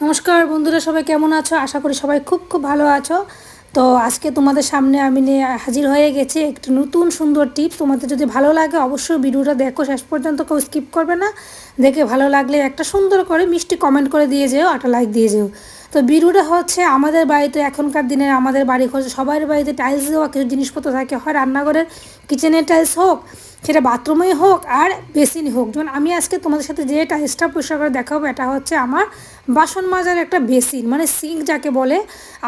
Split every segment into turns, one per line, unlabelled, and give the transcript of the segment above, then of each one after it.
নমস্কার বন্ধুরা সবাই কেমন আছো? আশা করি সবাই খুব খুব ভালো আছো। তো আজকে তোমাদের সামনে আমি নিয়ে হাজির হয়ে গেছি একটি নতুন সুন্দর টিপ তোমাদের যদি ভালো লাগে অবশ্যই ভিডিওটা দেখো, শেষ পর্যন্ত কেউ স্কিপ করবে না। দেখে ভালো লাগলে একটা সুন্দর করে মিষ্টি কমেন্ট করে দিয়ে যেও, একটা লাইক দিয়ে যেও। তো বিরুটা হচ্ছে আমাদের বাড়িতে এখনকার দিনে আমাদের বাড়ি হচ্ছে সবার বাড়িতে টাইলস দেওয়া, কিছু জিনিসপত্র থাকে, হয় রান্নাঘরের কিচেনের টাইলস হোক সেটা বাথরুমেই হোক আর বেসিনই হোক। যেমন আমি আজকে তোমাদের সাথে যে টাইলসটা পরিষ্কার করে দেখাবো, এটা হচ্ছে আমার বাসন মাজার একটা বেসিন মানে সিঙ্ক যাকে বলে।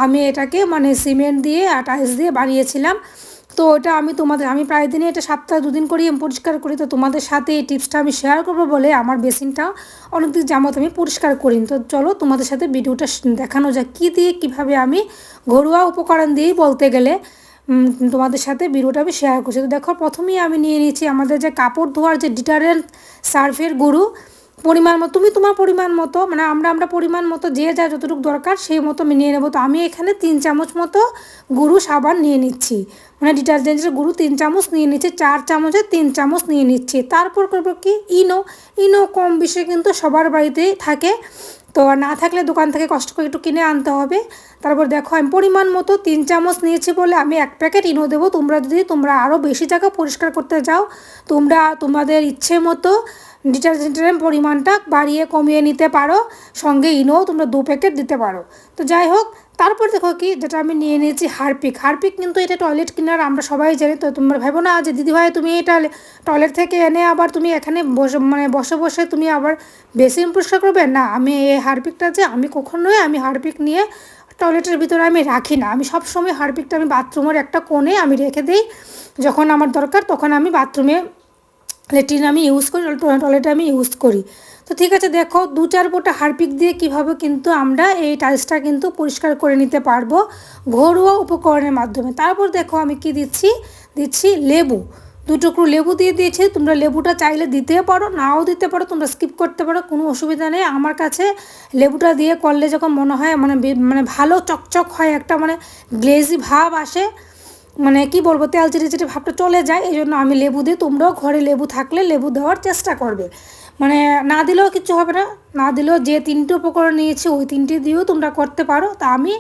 আমি এটাকে মানে সিমেন্ট দিয়ে আর টাইলস দিয়ে বানিয়েছিলাম। তো ওটা আমি তোমাদের, আমি প্রায় দিনই এটা সপ্তাহে দুদিন করেই আমি পরিষ্কার করি। তো তোমাদের সাথে এই টিপসটা আমি শেয়ার করব বলে আমার বেসিনটা অনেকদিন জামাত আমি পরিষ্কার করি তো চলো তোমাদের সাথে ভিডিওটা দেখানো যাক, কী দিয়ে, কীভাবে আমি ঘরোয়া উপকরণ দিয়েই বলতে গেলে তোমাদের সাথে ভিডিওটা আমি শেয়ার করছি। তো দেখো, প্রথমেই আমি নিয়ে নিয়েছি আমাদের যে কাপড় ধোয়ার যে ডিটারেন্ট সার্ফের গুঁড়ো পরিমাণ মতো, তুমি তোমার পরিমাণ মতো মানে আমরা আমরা পরিমাণ মতো যে যা যতটুকু দরকার সেই মতো নিয়ে নেব। তো আমি এখানে তিন চামচ মতো গুঁড়ো সাবান নিয়ে নিচ্ছি। মানে ডিটারজেন্টের গুঁড়ো তিন চামচ নিয়ে নিচ্ছি, চার চামচে তিন চামচ নিয়ে নিচ্ছি। তারপর করব কি? ইনো ইনো কম বেশি কিন্তু সবার বাড়িতেই থাকে। তো না থাকলে দোকান থেকে কষ্ট করে একটু কিনে আনতে হবে। তারপর দেখো, আমি পরিমাণ মতো তিন চামচ নিয়েছি বলে আমি এক প্যাকেট ইনো দেবো। তোমরা যদি তোমরা আরও বেশি জায়গা পরিষ্কার করতে যাও তোমরা তোমাদের ইচ্ছে মতো ডিটারজেন্টের পরিমাণটা বাড়িয়ে কমিয়ে নিতে পারো, সঙ্গে ইনো তোমরা দু প্যাকেট দিতে পারো। তো যাই হোক, তারপর দেখো কি, যেটা আমি নিয়ে নিয়েছি হারপিক। হারপিক কিন্তু এটা টয়লেট কিনার, আমরা সবাই জানি, তো তোমরা ভেবো না যে দিদিভাই তুমি এটা টয়লেট থেকে এনে আবার তুমি এখানে বসে মানে বসে বসে তুমি আবার বেসিন পরিষ্কার করবে? না, আমি এই হারপিকটা যে আমি কখনোই আমি হারপিক নিয়ে টয়লেটের ভিতরে আমি রাখি না। আমি সবসময় হারপিকটা আমি বাথরুমের একটা কোণে আমি রেখে দিই, যখন আমার দরকার তখন আমি বাথরুমে লেট্রিন আমি ইউজ করি টয়লেটে আমি ইউজ করি। তো ঠিক আছে, দেখো, দু চার ফোঁটা হারপিক দিয়ে কীভাবে কিন্তু আমরা এই টাইলসটা কিন্তু পরিষ্কার করে নিতে পারব ঘরোয়া উপকরণের মাধ্যমে। তারপর দেখো, আমি কি দিচ্ছি? দিচ্ছি লেবু। দু টুকরো লেবু দিয়ে দিয়েছি, তোমরা লেবুটা চাইলে দিতে পারো, নাও দিতে পারো, তোমরা স্কিপ করতে পারো, কোনো অসুবিধা নেই। আমার কাছে লেবুটা দিয়ে করলে যখন মনে হয় মানে মানে ভালো চকচক হয় একটা মানে গ্লেজি ভাব আসে মানে কি বলব, তেল চেটে চেটে ভাবটা চলে যায় এই জন্য আমি লেবু দিই। তোমরাও ঘরে লেবু থাকলে লেবু দেওয়ার চেষ্টা করবে। মানে না দিলেও কিছু হবে না না দিলেও যে তিনটে উপকরণ নিয়েছে, ওই তিনটে দিয়েও তোমরা করতে পারো। তা আমি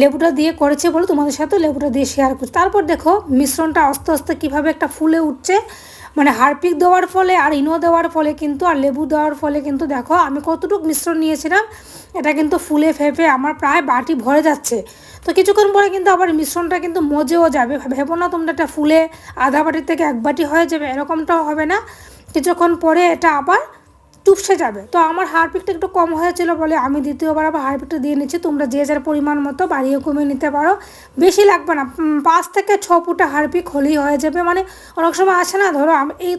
লেবুটা দিয়ে করেছে বলে তোমাদের সাথে লেবুটা দিয়ে শেয়ার করছি। তারপর দেখো, মিশ্রণটা আস্তে আস্তে কীভাবে একটা ফুলে উঠছে মানে হারপিক দেওয়ার ফলে আর ইনো দেওয়ার ফলে কিন্তু আর লেবু দেওয়ার ফলে কিন্তু দেখো আমি কতটুকু মিশ্রণ নিয়েছিলাম, এটা কিন্তু ফুলে ফেপে আমার প্রায় বাটি ভরে যাচ্ছে। তো কিছুক্ষণ পরে কিন্তু আবার মিশ্রণটা কিন্তু মজেও যাবে। ভেবো না তোমরা একটা ফুলে আধা বাটির থেকে এক বাটি হয়ে যাবে, এরকমটাও হবে না। কিছুক্ষণ পরে এটা আবার চুপসে যাবে। তো আমার হারপিকটা একটু কম হয়েছিল বলে আমি দ্বিতীয়বার আবার হারপিকটা দিয়ে নিচ্ছি। তোমরা যে যার পরিমাণ মতো বাড়িয়ে কমিয়ে নিতে পারো। বেশি লাগবে না। পাঁচ থেকে ছ ফুটা হারপিক হলেই হয়ে যাবে। মানে অনেক সময় আসে না, ধরো আমি এই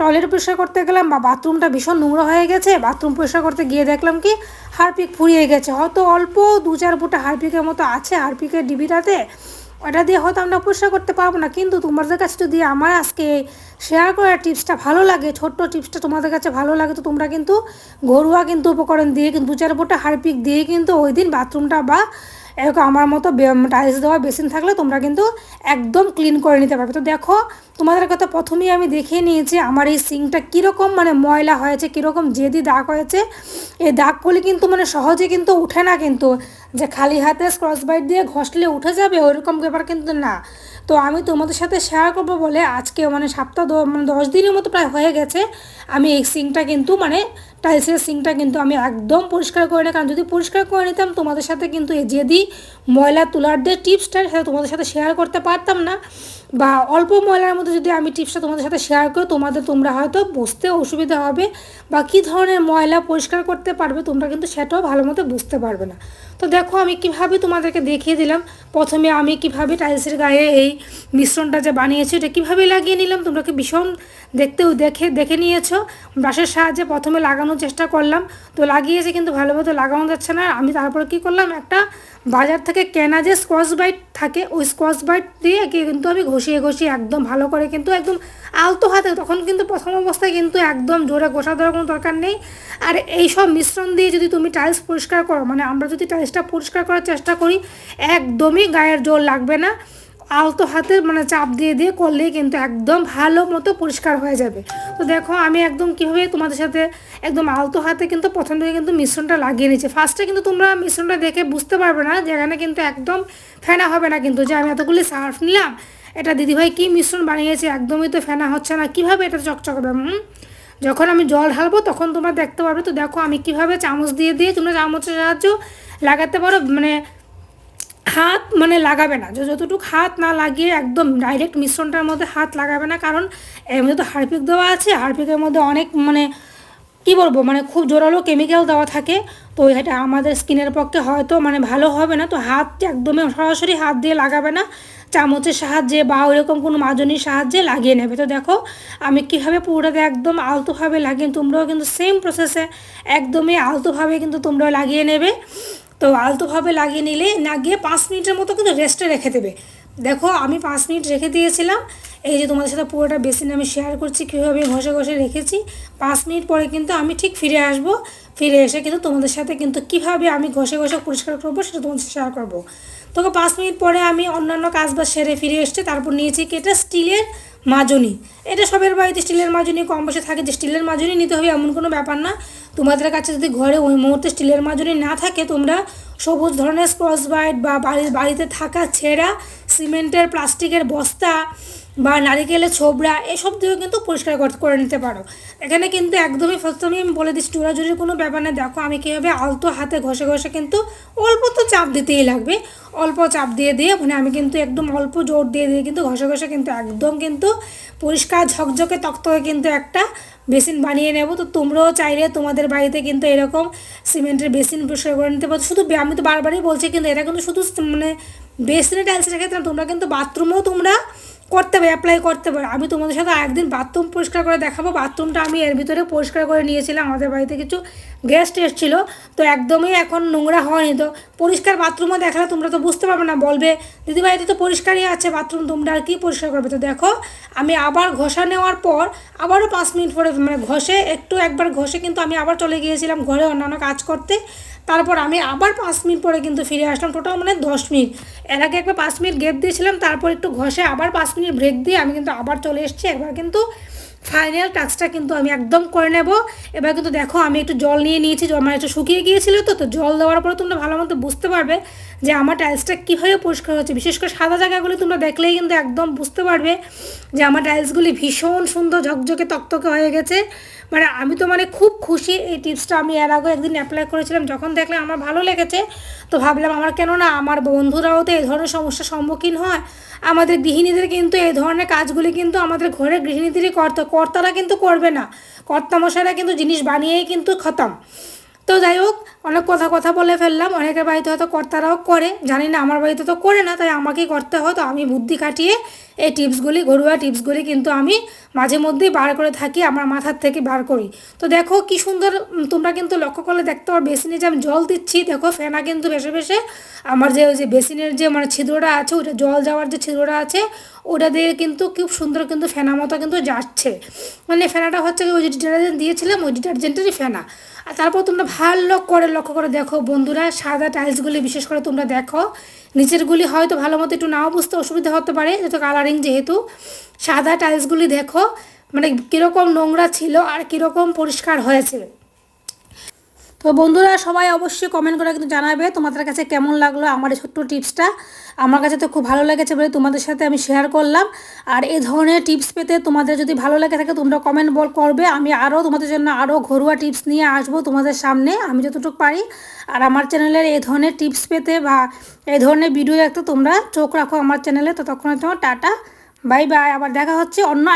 টয়লেট পরিষ্কার করতে গেলাম বা বাথরুমটা ভীষণ নোংরা হয়ে গেছে, বাথরুম পরিষ্কার করতে গিয়ে দেখলাম কি হারপিক ফুরিয়ে গেছে। হয়তো অল্প দু চার ফুটা হারপিকের মতো আছে হারপিকের ডিবিটাতে। ওটা দিয়ে হয়তো আমরা পরিষ্কার করতে পারব না। কিন্তু তোমাদের কাছে যদি আমার আজকে শেয়ার করার টিপসটা ভালো লাগে, ছোট্ট টিপসটা তোমাদের কাছে ভালো লাগে, তো তোমরা কিন্তু ঘরোয়া কিন্তু উপকরণ দিয়ে কিন্তু দু চার ফুটা হারপিক দিয়ে কিন্তু ওই দিন বাথরুমটা বা এরকম আমার মতো টাইলস দেওয়া বেসিন থাকলে তোমরা কিন্তু একদম ক্লিন করে নিতে পারবে। তো দেখো, তোমাদের কথা প্রথমেই আমি দেখিয়ে নিয়েছি আমার এই সিংটা কীরকম মানে ময়লা হয়েছে, কীরকম জেদি দাগ হয়েছে। এই দাগগুলি কিন্তু মানে সহজে কিন্তু উঠে না কিন্তু যে খালি হাতে স্ক্রচ বাইট দিয়ে ঘষলে উঠে যাবে, ওইরকম ব্যাপার কিন্তু না। তো আমি তোমাদের সাথে শেয়ার করব বলে আজকে মানে সপ্তাহ মানে দশ দিনের মতো প্রায় হয়ে গেছে। আমি এই সিঙ্কটা কিন্তু মানে টাইলসের সিঙ্কটা কিন্তু আমি একদম পরিষ্কার করে নিই কারণ যদি পরিষ্কার করে নিতাম, তোমাদের সাথে কিন্তু এই যেদি ময়লা তোলার যে টিপসটা সেটা তোমাদের সাথে শেয়ার করতে পারতাম না। বা অল্প ময়লার মধ্যে যদি আমি টিপসটা তোমাদের সাথে শেয়ার করি, তোমাদের তোমরা হয়তো বুঝতে অসুবিধা হবে বা কী ধরনের ময়লা পরিষ্কার করতে পারবে, তোমরা কিন্তু সেটাও ভালো মতো বুঝতে পারবে না। তো দেখো আমি কীভাবে তোমাদেরকে দেখিয়ে দিলাম। প্রথমে আমি কীভাবে টাইলসের গায়ে এই মিশ্রণটা যে বানিয়েছি এটা কীভাবে লাগিয়ে নিলাম? তোমরা কি ভীষণ দেখতেও দেখে দেখে নিয়েছো? ব্রাশের সাহায্যে প্রথমে লাগানোর চেষ্টা করলাম। তো লাগিয়েছি কিন্তু ভালোভাবে লাগানো যাচ্ছে না। আমি তারপরে কি করলাম? একটা বাজার থেকে কেনা যে স্কচ বাইট থাকে, ওই স্কচ বাইট দিয়ে কিন্তু আমি ঘষিয়ে ঘষিয়ে একদম ভালো করে কিন্তু একদম আলতো হাতে, তখন কিন্তু প্রথম অবস্থায় কিন্তু একদম জোরে ঘষা দেওয়ার কোনো দরকার নেই। আর এই সব মিশ্রণ দিয়ে যদি তুমি টাইলস পরিষ্কার করো মানে আমরা যদি টাইলসটা পরিষ্কার করার চেষ্টা করি। একদমই গায়ের জোর লাগবে না। আলতো হাতে মানে চাপ দিয়ে দিয়ে করলেই কিন্তু একদম ভালো মতো পরিষ্কার হয়ে যাবে। তো দেখো আমি একদম কীভাবে তোমাদের সাথে একদম আলতো হাতে কিন্তু প্রথম থেকে কিন্তু মিশ্রণটা লাগিয়ে নিচ্ছি ফার্স্টে কিন্তু তোমরা মিশ্রণটা দেখে বুঝতে পারবে না, যেখানে কিন্তু একদম ফেনা হবে না কিন্তু। যে আমি এতগুলি সার্ফ নিলাম, এটা দিদিভাই কী মিশ্রণ বানিয়েছে, একদমই তো ফেনা হচ্ছে না। কীভাবে এটা চকচক হবে যখন আমি জল ঢালবো, তখন তোমরা দেখতে পারবে। তো দেখো আমি কীভাবে চামচ দিয়ে দিয়ে তোমরা চামচের সাহায্য লাগাতে পারো। মানে হাত মানে লাগাবে না। যতটুকু হাত না লাগিয়ে একদম ডাইরেক্ট মিশ্রণটার মধ্যে হাত লাগাবে না। কারণ এর তো হারপিক দেওয়া আছে। হারপিকের মধ্যে অনেক মানে কী বলব? মানে খুব জোরালো কেমিক্যাল দেওয়া থাকে। তো এটা আমাদের স্কিনের পক্ষে হয়তো মানে ভালো হবে না। তো হাত একদমই সরাসরি হাত দিয়ে লাগাবে না। চামচের সাহায্যে বা ওইরকম কোনো মাজনির সাহায্যে লাগিয়ে নেবে। তো দেখো, আমি কীভাবে পুরোটাতে একদম আলতোভাবে লাগিয়ে, তোমরাও কিন্তু সেম প্রসেসে একদমই আলতোভাবে কিন্তু তোমরাও লাগিয়ে নেবে। তো আলতোভাবে লাগিয়ে নিলে লাগিয়ে পাঁচ মিনিটের মতো কিন্তু রেস্টে রেখে দেবে। দেখো, আমি পাঁচ মিনিট রেখে দিয়েছিলাম। এই যে তোমাদের সাথে পুরোটা বেসিন আমি শেয়ার করছি, কীভাবে ঘষে ঘষে রেখেছি। পাঁচ মিনিট পরে কিন্তু আমি ঠিক ফিরে আসব। ফিরে এসে কিন্তু তোমাদের সাথে কিন্তু কীভাবে আমি ঘষে ঘষে পরিষ্কার করব সেটা তোমাদের শেয়ার করব। তোকে পাঁচ মিনিট পরে আমি অন্যান্য কাজ বাজ সেরে ফিরে এসছে, তারপর নিয়েছি কি এটা স্টিলের মাজনি। এটা সবের বাড়িতে স্টিলের মাজনি, কম বসে থাকে যে স্টিলের মাজনি নিতে হবে এমন কোনো ব্যাপার না। তোমাদের কাছে যদি ঘরে ওই মুহূর্তে স্টিলের মাজনি না থাকে, তোমরা সবুজ ধরনের স্ক্রস বাইট বা বাড়ির, বাড়িতে থাকা ছেঁড়া সিমেন্টের, প্লাস্টিকের বস্তা বা নারিকেলের ছোবড়া, এসব দিয়েও কিন্তু পরিষ্কার কর- নিতে পারো। এখানে কিন্তু একদমই প্রথমেই আমি বলে দিচ্ছি জোরাজুরির কোনো ব্যাপার না। দেখো, আমি কীভাবে আলতো হাতে ঘষে ঘষে কিন্তু অল্প তো চাপ দিতেই লাগবে। অল্প চাপ দিয়ে দিয়ে মানে আমি কিন্তু একদম অল্প জোর দিয়ে দিয়ে কিন্তু ঘষে ঘষে কিন্তু একদম কিন্তু পরিষ্কার ঝকঝকে তক্তকে কিন্তু একটা বেসিন বানিয়ে নেব। তো তোমরাও চাইলে তোমাদের বাড়িতে কিন্তু এরকম সিমেন্টের বেসিন পরিষ্কার করে নিতে পারো। শুধু আমি তো বারবারই বলছি, কিন্তু এটা কিন্তু শুধু মানে বেসিনে টাইলসের ক্ষেত্রে তোমরা কিন্তু বাথরুমেও তোমরা করতে পারো অ্যাপ্লাই করতে পারো আমি তোমাদের সাথে একদিন বাথরুম পরিষ্কার করে দেখাবো। বাথরুমটা আমি এর ভিতরে পরিষ্কার করে নিয়েছিলাম। আমাদের বাড়িতে কিছু গেস্ট এসেছিল। তো একদমই এখন নোংরা হয়নি। তো পরিষ্কার বাথরুমও দেখালে তোমরা তো বুঝতে পারবে না, বলবে, দিদি বাড়িতে তো পরিষ্কারই আছে বাথরুম তোমরা আর কি পরিষ্কার করবে? তো দেখো, আমি আবার ঘষা নেওয়ার পর আবারও পাঁচ মিনিট পরে মানে ঘষে, একটু একবার ঘষে কিন্তু আমি আবার চলে গিয়েছিলাম ঘরে অন্যান্য কাজ করতে। তারপর আমি আবার পাঁচ মিনিট পরে কিন্তু ফিরে আসলাম টোটাল মানে দশ মিনিট। এর আগে একবার পাঁচ মিনিট গ্যাপ দিয়েছিলাম, তারপর একটু ঘষে আবার পাঁচ মিনিট ব্রেক দিয়ে আমি কিন্তু আবার চলে এসেছি। একবার কিন্তু ফাইনাল টাচটা কিন্তু আমি একদম করে নেব। এবার কিন্তু দেখো, আমি একটু জল নিয়ে নিয়েছি, জল মানে একটু শুকিয়ে গিয়েছিল তো তো জল দেওয়ার পরে তোমরা ভালো মতো বুঝতে পারবে যে আমার টাইলসটা কীভাবে পরিষ্কার হচ্ছে। বিশেষ করে সাদা জায়গাগুলি তোমরা দেখলেই কিন্তু একদম বুঝতে পারবে যে আমার টাইলসগুলি ভীষণ সুন্দর ঝকঝকে তকতকে হয়ে গেছে। মানে আমি তো মানে খুব খুশি, এই টিপসটা আমি এর আগে একদিন অ্যাপ্লাই করেছিলাম, যখন দেখলাম আমার ভালো লেগেছে, তো ভাবলাম আমার কেন না আমার বন্ধুরাও তো এই ধরনের সমস্যার সম্মুখীন হয়। আমাদের গৃহিণীদের কিন্তু এই ধরনের কাজগুলি কিন্তু আমাদের ঘরে গৃহিণীদেরই করতে কর্তারা কিন্তু করবে না। কর্তামশাইরা কিন্তু জিনিস বানিয়েই কিন্তু খতম। তো যাই হোক অনেক কথা কথা বলে ফেললাম, অনেকের বাড়িতে হয়তো কর্তারাও করে। জানি না, আমার বাড়িতে তো করে না, তাই আমাকেই করতে হয়। তো আমি বুদ্ধি কাটিয়ে এই টিপসগুলি, ঘরোয়া টিপসগুলি কিন্তু আমি মাঝে মধ্যেই বার করে থাকি, আমার মাথার থেকে বার করি। তো দেখো কি সুন্দর তোমরা কিন্তু লক্ষ্য করলে দেখতে পারো বেসিনে যে আমি জল দিচ্ছি, দেখো ফেনা কিন্তু বেশে বেশে আমার যে ওই যে বেসিনের যে মানে ছিদ্রটা আছে ওটা জল যাওয়ার যে ছিদ্রটা আছে, ওটা দিয়ে কিন্তু খুব সুন্দর কিন্তু ফেনা মতো কিন্তু যাচ্ছে। মানে ফেনাটা হচ্ছে ওই ডিটারজেন্ট দিয়েছিলাম, ওই ডিটারজেন্টেরই ফেনা। আর তারপর তোমরা ভালো করে লক্ষ্য করে দেখো বন্ধুরা, সাদা টাইলসগুলি বিশেষ করে তোমরা দেখো। নিচেরগুলি হয়তো ভালো মতো একটু নাও বুঝতে অসুবিধা হতে পারে, যেহেতু কালারিং যেহেতু। সাদা টাইলসগুলি দেখো মানে কীরকম নোংরা ছিল আর কীরকম পরিষ্কার হয়েছে। তো বন্ধুরা সবাই অবশ্যই কমেন্ট করে কিন্তু জানাবে তোমাদের কাছে কেমন লাগল আমার এই ছোট্ট টিপসটা। আমার কাছে তো খুব ভালো লেগেছে বলে তোমাদের সাথে আমি শেয়ার করলাম। আর এই ধরনের টিপস পেতে তোমাদের যদি ভালো লেগে থাকে তোমরা কমেন্ট বল করবে। আমি আরও তোমাদের জন্য আরও ঘরোয়া টিপস নিয়ে আসব তোমাদের সামনে, আমি যতটুকু পারি। আর আমার চ্যানেলের এই ধরনের টিপস পেতে বা এই ধরনের ভিডিও দেখতে তোমরা চোখ রাখো আমার চ্যানেলে ততক্ষণে তোমার টাটা বাই বাই আবার দেখা হচ্ছে অন্য